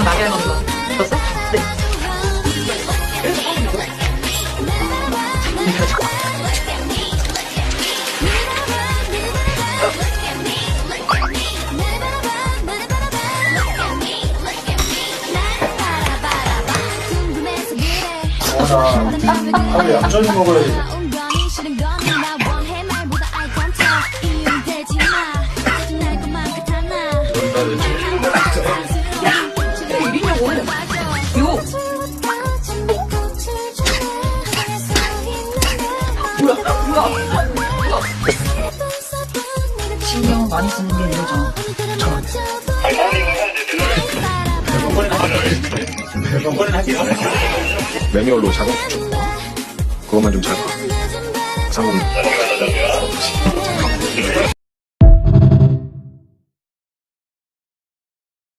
나게 하는 거. 줬어? 네. 나 하루에 얌전히 먹어야지. 신경 많이 쓰는 게 일이죠. 매뉴얼로 작업. 좀 그것만 좀 잘. 상품